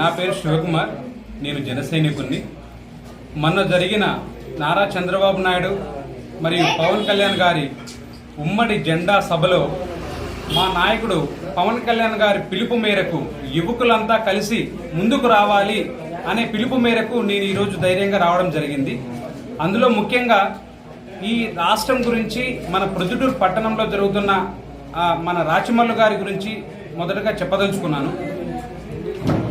నా పేరు శివకుమార్. నేను జన మొన్న జరిగిన నారా చంద్రబాబు నాయుడు మరియు పవన్ కళ్యాణ్ గారి ఉమ్మడి జెండా సభలో మా నాయకుడు పవన్ కళ్యాణ్ గారి పిలుపు మేరకు యువకులంతా కలిసి ముందుకు రావాలి అనే పిలుపు మేరకు నేను ఈరోజు ధైర్యంగా రావడం జరిగింది. అందులో ముఖ్యంగా ఈ రాష్ట్రం గురించి మన ప్రొద్దుటూరు పట్టణంలో జరుగుతున్న మన రాచమల్లు గారి గురించి మొదటగా చెప్పదలుచుకున్నాను.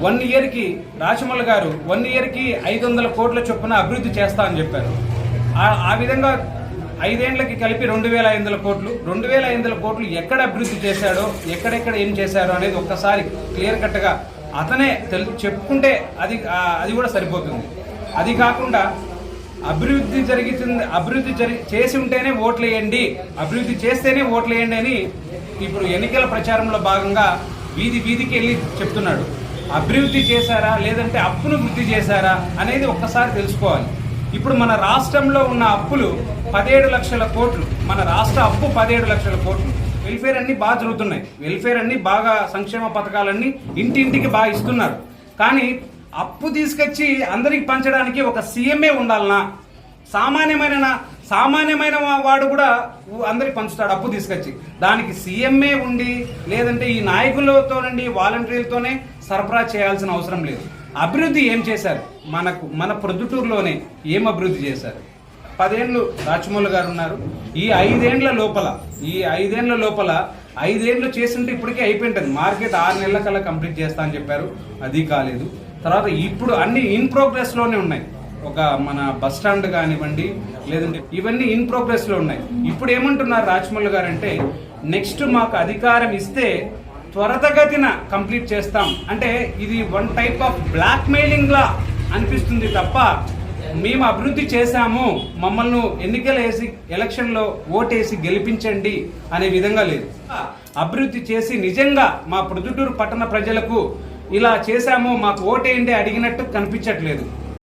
వన్ ఇయర్కి రాచమల్లు గారు వన్ ఇయర్కి ఐదు వందల కోట్ల చొప్పున అభివృద్ధి చేస్తా అని చెప్పారు. ఆ- విధంగా ఐదేండ్లకి కలిపి రెండు వేల ఐదు వందల కోట్లు రెండు వేల ఐదు వందల కోట్లు ఎక్కడ అభివృద్ధి చేశాడో ఎక్కడెక్కడ ఏం చేశాడో అనేది ఒక్కసారి క్లియర్ కట్గా అతనే తెలు చెప్పుకుంటే అది అది కూడా సరిపోతుంది. అది కాకుండా అభివృద్ధి జరుగుతుంది అభివృద్ధి జరి చేసి ఉంటేనే ఓట్లు వేయండి అభివృద్ధి చేస్తేనే ఓట్లు వేయండి అని ఇప్పుడు ఎన్నికల ప్రచారంలో భాగంగా వీధి వీధికి వెళ్ళి చెప్తున్నాడు. అభివృద్ధి చేశారా లేదంటే అప్పును వృద్ధి చేశారా అనేది ఒక్కసారి తెలుసుకోవాలి. ఇప్పుడు మన రాష్ట్రంలో ఉన్న అప్పులు పదిహేడు లక్షల కోట్లు మన రాష్ట్ర అప్పు పదిహేడు లక్షల కోట్లు. వెల్ఫేర్ అన్నీ బాగా జరుగుతున్నాయి. వెల్ఫేర్ అన్ని బాగా సంక్షేమ పథకాలన్నీ ఇంటింటికి బాగా ఇస్తున్నారు. కానీ అప్పు తీసుకొచ్చి అందరికి పంచడానికి ఒక సీఎంఏ ఉండాలనా? సామాన్యమైన సామాన్యమైన వాడు కూడా ఊ- అందరికి పంచుతాడు అప్పు తీసుకొచ్చి. దానికి సీఎంఏ ఉండి లేదంటే ఈ నాయకులతో నుండి వాలంటీర్లతోనే సరఫరా చేయాల్సిన అవసరం లేదు. అభివృద్ధి ఏం చేశారు? మనకు మన ప్రొద్దుటూరులోనే ఏం అభివృద్ధి చేశారు? పదేళ్ళు రాచమౌళి గారు ఉన్నారు. ఈ ఐదేండ్ల లోపల ఈ ఐదేండ్ల లోపల ఐదేండ్లు చేసింటే ఇప్పటికే అయిపోయింటుంది. మార్కెట్ ఆరు నెలల కల్లా కంప్లీట్ చేస్తా అని చెప్పారు. అది కాలేదు. తర్వాత ఇప్పుడు అన్ని ఇన్ ప్రోగ్రెస్లోనే ఉన్నాయి. ఒక మన బస్ స్టాండ్ కానివ్వండి లేదంటే ఇవన్నీ ఇన్ ప్రోగ్రెస్లో ఉన్నాయి. ఇప్పుడు ఏమంటున్నారు రాజమౌళి గారు అంటే నెక్స్ట్ మాకు అధికారం ఇస్తే త్వరతగతిన కంప్లీట్ చేస్తాం. అంటే ఇది one type of blackmailing లా అనిపిస్తుంది తప్ప మేము అభివృద్ధి చేశాము మమ్మల్ని ఎన్నికలు వేసి ఎలక్షన్లో ఓటేసి గెలిపించండి అనే విధంగా లేదు. అభివృద్ధి చేసి నిజంగా మా ప్రొద్దుటూరు పట్టణ ప్రజలకు ఇలా చేశాము మాకు ఓటేయండి అడిగినట్టు కనిపించట్లేదు.